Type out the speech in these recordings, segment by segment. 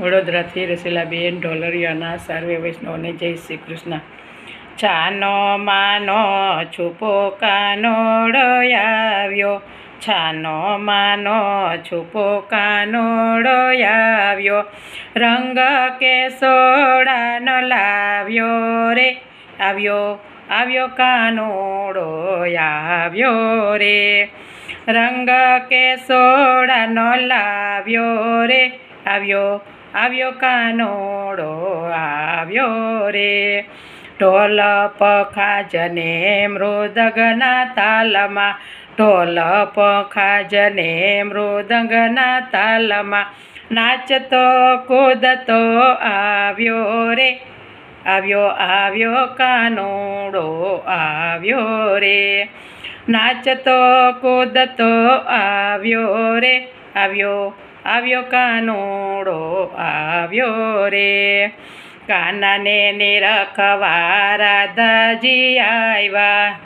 વડોદરાથી રસીલાબેન ઢોલરિયાના સર્વે વૈષ્ણવને જય શ્રી કૃષ્ણ. છાનો માનો છુપો કાનોડો આવ્યો. છાનો માનો છુપો કાનોડો આવ્યો. રંગ કે સોડાનો લાવ્યો રે. આવ્યો આવ્યો કાનોડો આવ્યો રે. રંગ કે સોડાનો લાવ્યો રે. આવ્યો આવ્યો કાનોડો, આવ્યો રે. ઢોલ પખાજને મૃદગના તાલમાં, ઢોલ પખાજને મૃદંગના તાલમાં. નાચતો, કૂદતો, આવ્યો રે. આવ્યો આવ્યો કાનોડો, આવ્યો રે. નાચતો, કૂદતો, આવ્યો રે. આવ્યો આવ્યો કાનોડો, આવ્યો રે. કાનાને નિરખવા રાધાજી આવ્યા.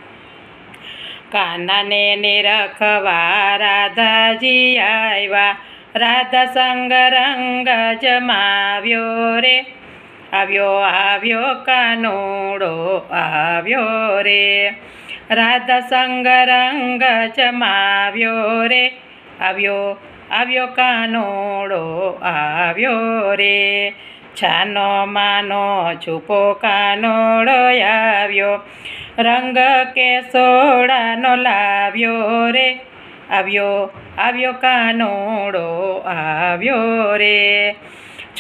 કાનાને નિરખવા રાધાજી આવ્યા. રાધા સંગ રંગ જમાવ્યો રે. આવ્યો આવ્યો કાનોડો, આવ્યો રે. રાધા સંગ રંગ જમાવ્યો રે. આવ્યો આવ્યો કાનોડો, આવ્યો રે. છાનો માનો છુપો કાનોડો આવ્યો. રંગ કેસોડાનો લાવ્યો રે. આવ્યો આવ્યો કાનોડો, આવ્યો રે.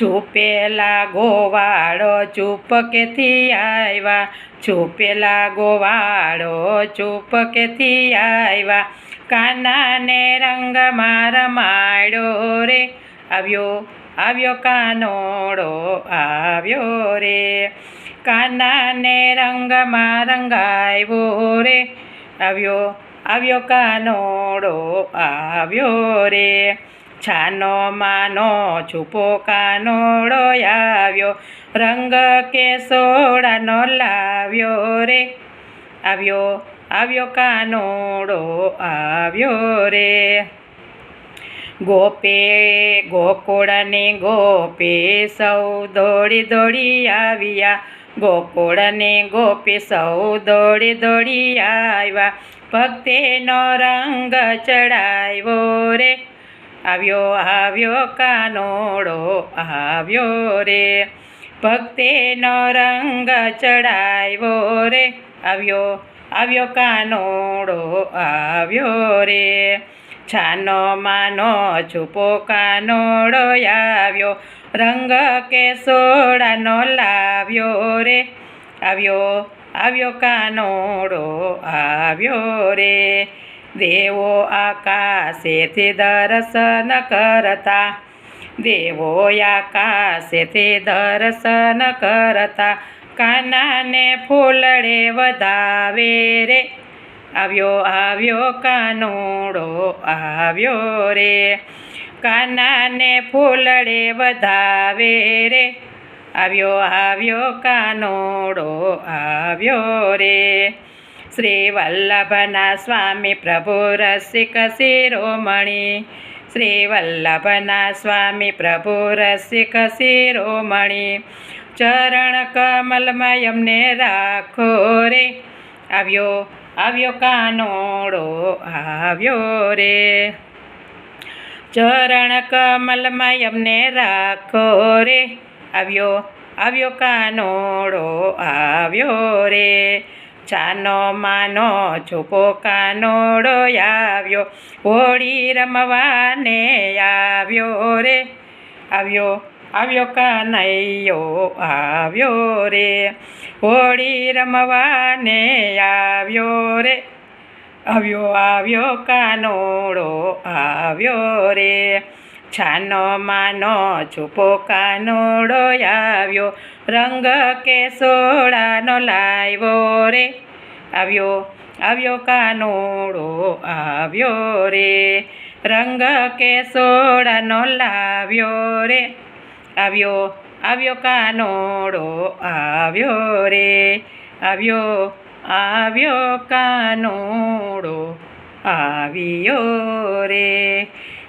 છુપેલા ગોવાળો ચૂપકેથી આવ્યા. છુપેલા ગોવાળો ચૂપકેથી આવ્યા. કાનાને રંગમાં રમાડ્યો રે. આવ્યો આવ્યો કાનોડો, આવ્યો રે. કાનાને રંગમાં રંગાવ્યો રે. આવ્યો આવ્યો કાનોડો, આવ્યો રે. છાનો માનો છુપો કાનોડો આવ્યો. રંગ કેસોડાનો લાવ્યો રે. આવ્યો આવ્યો કાનોડો, આવ્યો રે. ગોપે, ગોકુળને ગોપે સૌ દોડી દોડી આવ્યા. ગોકુળને ગોપે સૌ દોડી દોડી આવ્યા. ભક્તિનો રંગ ચડાવ્યો રે. આવ્યો આવ્યો કાનોડો, આવ્યો રે. ભક્તિનો રંગ ચડાવ્યો રે. આવ્યો આવ્યો કાનોડો, આવ્યો રે. છાનો માનો, છુપો કાનોડો આવ્યો. રંગ કેસોડાનો લાવ્યો રે. આવ્યો આવ્યો કાનોડો, આવ્યો રે. દેવો આકાશેથી દર્શન કરતા. દેવો આકાશેથી દર્શન કરતા. કાનાને ફૂલડે વધાવે રે. આવ્યો આવ્યો કાનોડો, આવ્યો રે. કાનાને ફૂલડે વધાવે રે. આવ્યો આવ્યો કાનોડો, આવ્યો રે. શ્રી વલ્લભના સ્વામી પ્રભુ રસિક શિરોમણી. શ્રી વલ્લભના સ્વામી પ્રભુ રસિક શિરોમણી. ચરણ કમલમાં એમને રાખો રે. આવ્યો આવ્યો કાનોડો, આવ્યો રે. ચરણ કમલમાં એમને રાખો રે. આવ્યો આવ્યો કાનોડો, આવ્યો રે. છાનો માનો છુપો કાનોડો આવ્યો. હોળી રમવાને આવ્યો રે. આવ્યો આવ્યો કાનૈયો આવ્યો રે. હોળી રમવાને આવ્યો રે. આવ્યો આવ્યો કાનોડો આવ્યો રે. છાનો માનો છુપો કાનોડો આવ્યો. રંગ કે કેસોડાનો લાવ્યો રે. આવ્યો આવ્યો કાનોડો આવ્યો રે. રંગ કે સોડાનો લાવ્યો રે. આવ્યો આવ્યો કાનોડો આવ્યો રે. આવ્યો આવ્યો કાનોડો આવ્યો રે.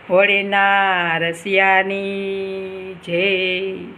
હોળીના રસિયાની જય.